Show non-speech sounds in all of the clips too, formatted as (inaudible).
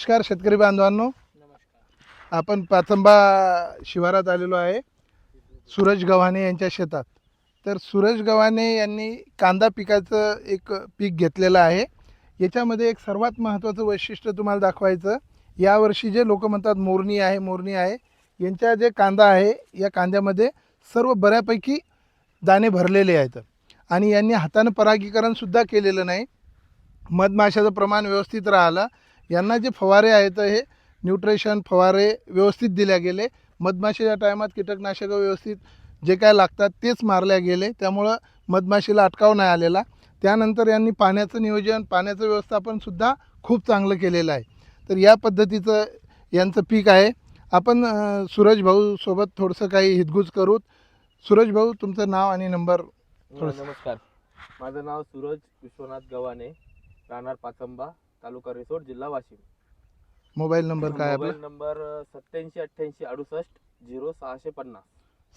नमस्कार शेतकरी बांधवांनो. आपण पाचंबा शिवारात आलेलो आहे. सूरज गव्हाणे यांच्या शेतात. तर सूरज गव्हाणे यांनी कांदा पिकाचं एक पीक घेतलेलं आहे. याच्यामध्ये एक सर्वात महत्त्वाचं वैशिष्ट्य तुम्हाला दाखवायचं. यावर्षी जे लोक म्हणतात मोरणी आहे मोरणी आहे यांच्या जे कांदा आहे या कांद्यामध्ये सर्व बऱ्यापैकी दाणे भरलेले आहेत. आणि यांनी हातानं परागीकरणसुद्धा केलेलं नाही. मधमाशाचं प्रमाण व्यवस्थित राहिलं. यांना जे फवारे आहेत हे न्यूट्रिशन फवारे व्यवस्थित दिल्या गेले. मधमाशीच्या टायमात कीटकनाशकं व्यवस्थित जे काय लागतात तेच मारल्या गेले. त्यामुळं मधमाशीला अटकाव नाही आलेला. त्यानंतर यांनी पाण्याचं नियोजन पाण्याचं व्यवस्थापनसुद्धा खूप चांगलं केलेलं आहे. तर या पद्धतीचं यांचं पीक आहे. आपण अं, सूरज भाऊ सोबत थोडंसं काही हितगुज करू. सूरज भाऊ तुमचं नाव आणि नंबर थोडंसं. नमस्कार. माझं नाव सूरज विश्वनाथ गव्हाणे राहणार पाचंबा. तालुका रिसोड जिल्हा वाशिम. मोबाईल नंबर काय आपला? मोबाईल नंबर सत्याऐंशी अठ्ठ्याऐंशी अडुसष्ट झिरो सहाशे पन्नास.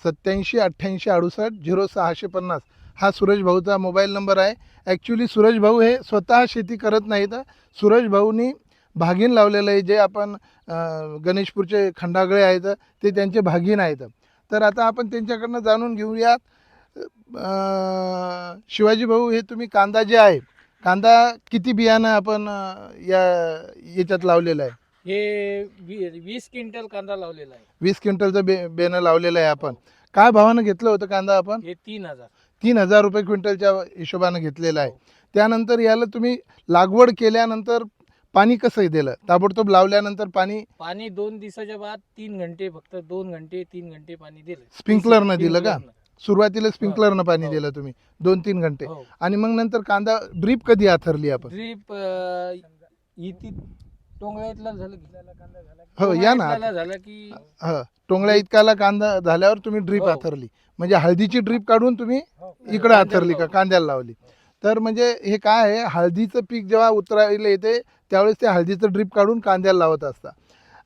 सत्याऐंशी अठ्ठ्याऐंशी अडुसष्ट झिरो सहाशे पन्नास. हा सूरज भाऊचा मोबाईल नंबर आहे. ॲक्च्युली सूरज भाऊ हे स्वतः शेती करत नाहीत. सूरज भाऊनी भागीन लावलेलं आहे जे आपण अं, गणेशपूरचे खंडागळे आहेत ते त्यांचे भागीन आहेत. तर आता आपण त्यांच्याकडनं जाणून घेऊयात. अं, शिवाजी भाऊ हे तुम्ही कांदा जे आहे कांदा किती बियाणं आपण अं, या याच्यात लावलेलं आहे? हे वी- वीस क्विंटल कांदा लावलेला आहे. वीस क्विंटलचं बे बेनं लावलेलं आहे आपण. काय भावानं घेतलं होतं कांदा आपण? हे तीन हजार. तीन हजार रुपये क्विंटलच्या हिशोबानं घेतलेलं आहे. त्यानंतर याला तुम्ही लागवड केल्यानंतर पाणी कसं दिलं? ताबडतोब लावल्यानंतर पाणी पाणी दोन दिवसाच्या बाद तीन घंटे फक्त दोन घंटे तीन घंटे पाणी दिलं. स्प्रिंकलरनं दिलं का? स्प्रिंकलरनं. सुरुवातीला स्प्रिंकलरनं पाणी हो. दिलं तुम्ही दोन तीन घंटे. हो. आणि मग नंतर कांदा ड्रीप कधी आथरली आपण? ड्रीप इथे टोंगळ्यातला झालं की. हो या ना. टोंगळ्यातला झालं की ह टोंगळ्या इतकाला कांदा झाल्यावर तुम्ही ड्रीप हो. आथरली. म्हणजे हळदीची ड्रीप काढून तुम्ही इकडं आथरली का? कांद्याला लावली. तर म्हणजे हे काय आहे? हळदीचं पीक जेव्हा उतरायला येते त्यावेळेस ते हळदीचं ड्रीप काढून कांद्याला लावत असता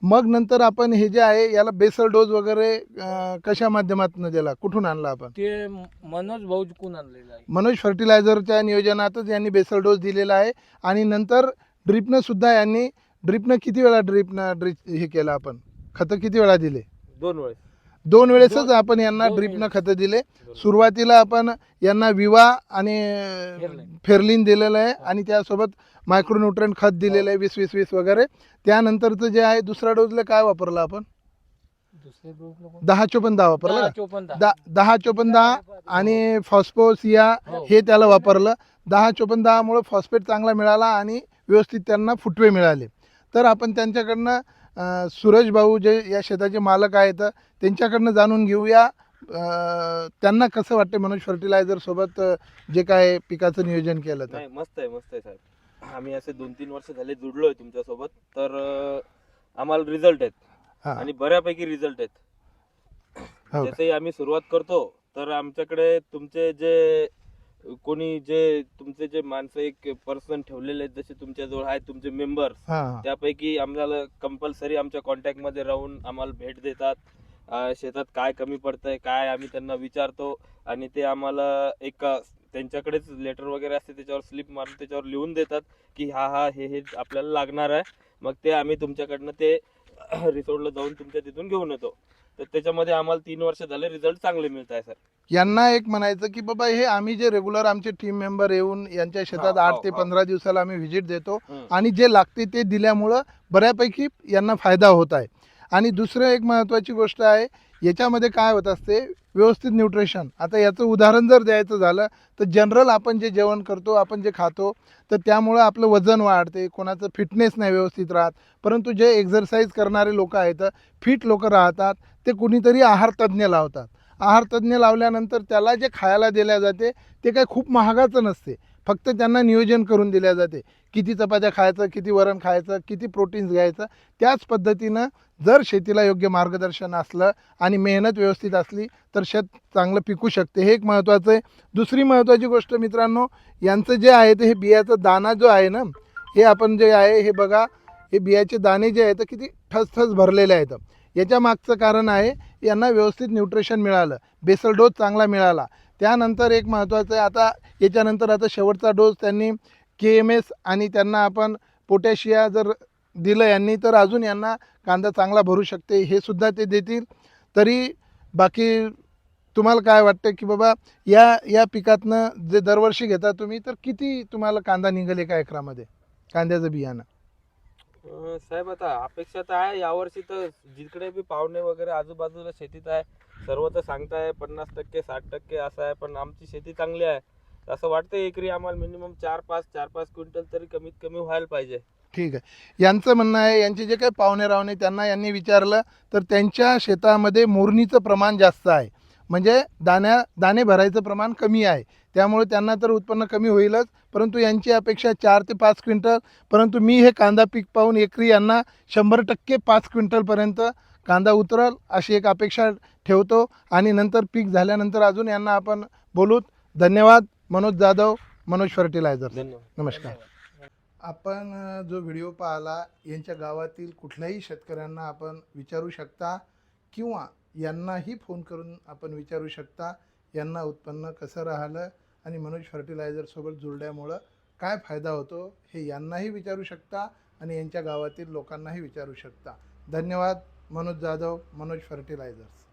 मग नंतर आपण हे जे आहे याला बेसल डोस वगैरे अं, कशा माध्यमातून दिला? कुठून आणला आपण? ते मनोज भाऊ चुकून आणलेलं आहे. मनोज फर्टिलायझरच्या नियोजनातच यांनी बेसल डोस दिलेला आहे. आणि नंतर ड्रिपनं सुद्धा यांनी ड्रिपनं किती वेळा ड्रिपनं ड्रिप हे केलं आपण? खतं किती वेळा दिले? दोन वेळेस. दोन वेळेसच आपण यांना दोन ड्रिपनं. खतं दिले. सुरुवातीला आपण यांना विवा आणि. फेरलिन दिलेलं आहे. आणि त्यासोबत मायक्रोन्युट्रन खत दिलेलं आहे वीस वीस वीस वगैरे त्यानंतरचं जे आहे दुसऱ्या डोजला काय वापरलं आपण दुसरे डोस नको. दहा चोपन दहा वापरलं दहा का? चोपन्न दहा. दहा दहा आणि फॉस्फोसिया हो. हे त्याला वापरलं दहा चोपन दहामुळे फॉस्फेट चांगला मिळाला आणि व्यवस्थित त्यांना फुटवे मिळाले तर आपण त्यांच्याकडनं सूरज भाऊ जे या शेताचे मालक आहेत त्यांच्याकडनं जाणून घेऊया त्यांना कसं वाटतं मनोज फर्टिलायझर सोबत जे काय पिकाचं नियोजन केलं तर नाही मस्त आहे मस्त आहे साहेब आम्ही असे दोन तीन वर्ष झाले जुडलोय तुमच्यासोबत. तर अं, आम्हाला रिझल्ट आहेत. हा. आणि बऱ्यापैकी रिझल्ट आहेत. हो का? जसंही आम्ही सुरुवात करतो तर आमच्याकडे तुमचे जे कोणी जे तुमचे जे माणसं एक पर्सन ठेवलेले आहेत जसे तुमच्याजवळ आहेत तुमचे मेंबर हा. हा. त्यापैकी आम्हाला कंपल्सरी आमच्या कॉन्टॅक्टमध्ये राहून आम्हाला भेट देतात. अं, शेतात काय कमी पडतंय काय आम्ही त्यांना विचारतो. आणि ते आम्हाला एक त्यांच्याकडेच लेटर वगैरे असते त्याच्यावर स्लिप मारून त्याच्यावर लिहून देतात की हा हा हे हे आपल्याला लागणार आहे मग ते आम्ही तुमच्याकडनं ते (clears throat) रिसोर्टला जाऊन तुमच्या तिथून घेऊन येतो तर त्याच्यामध्ये आम्हाला तीन वर्ष झाले रिझल्ट चांगले मिळत आहे सर यांना एक म्हणायचं की बाबा हे आम्ही जे रेग्युलर आमचे टीम मेंबर येऊन यांच्या शेतात हा, आठ हा, ते हा. पंधरा दिवसाला आम्ही व्हिजिट देतो हम्म. आणि जे लागते ते दिल्यामुळं बऱ्यापैकी यांना फायदा होत आहे आणि दुसरं एक महत्त्वाची गोष्ट आहे याच्यामध्ये काय होत असते? व्यवस्थित न्यूट्रिशन आता याचं उदाहरण जर द्यायचं झालं तर जनरल आपण जे जेवण करतो आपण जे खातो तर त्यामुळं आपलं वजन वाढते कोणाचं फिटनेस नाही व्यवस्थित राहत. परंतु जे एक्झरसाईज करणारे लोक आहेत फिट लोक राहतात ते कुणीतरी आहार तज्ज्ञ लावतात. आहार तज्ज्ञ लावल्यानंतर त्याला जे खायला दिल्या जाते ते काही खूप महागाचं नसते. फक्त त्यांना नियोजन करून दिल्या जाते. किती चपात्या खायचं किती वरण खायचं किती प्रोटीन्स घ्यायचं त्याच पद्धतीनं जर शेतीला योग्य मार्गदर्शन असलं आणि मेहनत व्यवस्थित असली तर शेत चांगलं पिकू शकते. हे एक महत्त्वाचं आहे. दुसरी महत्त्वाची गोष्ट मित्रांनो यांचं जे आहे ते हे बियाचा दाना जो आहे ना हे आपण जे आहे हे बघा हे बियाचे दाणे जे आहेत किती ठसठस भरलेले आहेत. याच्या मागचं कारण आहे यांना व्यवस्थित न्यूट्रिशन मिळालं. बेसल डोस चांगला मिळाला. त्यानंतर एक महत्त्वाचं आहे आता याच्यानंतर आता शेवटचा डोस त्यांनी के एम एस आणि त्यांना आपण पोटॅशिया जर दिलं यांनी तर अजून यांना कांदा चांगला भरू शकते हे सुद्धा ते देतील. तरी बाकी तुम्हाला काय वाटतं की बाबा या या पिकातनं जे दरवर्षी घेता तुम्ही तर किती तुम्हाला कांदा निघेल एका एकरामध्ये? कांद्याचं बियाणं? अं, साहेब आता अपेक्षा तर आहे यावर्षी तर जिकडे बी पाहुणे वगैरे आजूबाजूला शेतीत आहे सर्व तर सांगताय पन्नास टक्के साठ टक्के असं आहे पण आमची शेती चांगली आहे. असं वाटतं एकरी आम्हाला मिनिमम चार पाच चार पाच क्विंटल तरी कमीत कमी व्हायला पाहिजे. ठीक आहे. यांचं म्हणणं आहे यांचे जे काही पाहुणे रावणे त्यांना यांनी विचारलं तर त्यांच्या शेतामध्ये मोरणीचं प्रमाण जास्त आहे. म्हणजे दाण्या दाणे भरायचं प्रमाण कमी आहे. त्यामुळे त्यांना तर उत्पन्न कमी होईलच परंतु यांची अपेक्षा चार ते पाच क्विंटल परंतु मी हे कांदा पीक पाहून एकरी यांना शंभर टक्के पाच क्विंटलपर्यंत कांदा उतरल अशी एक अपेक्षा ठेवतो आणि नंतर पीक झाल्यानंतर अजून यांना आपण बोलूत. धन्यवाद मनोज जाधव मनोज फर्टिलायझर नमस्कार. आपण जो व्हिडिओ पाहिला यांच्या गावातील कुठल्याही शेतकऱ्यांना आपण विचारू शकता किंवा यांनाही फोन करून आपण विचारू शकता यांना उत्पन्न कसं राहिलं आणि मनोज फर्टिलायझरसोबत जुळल्यामुळं काय फायदा होतो हे यांनाही विचारू शकता आणि यांच्या गावातील लोकांनाही विचारू शकता. धन्यवाद मनोज जाधव मनोज फर्टिलायझर्स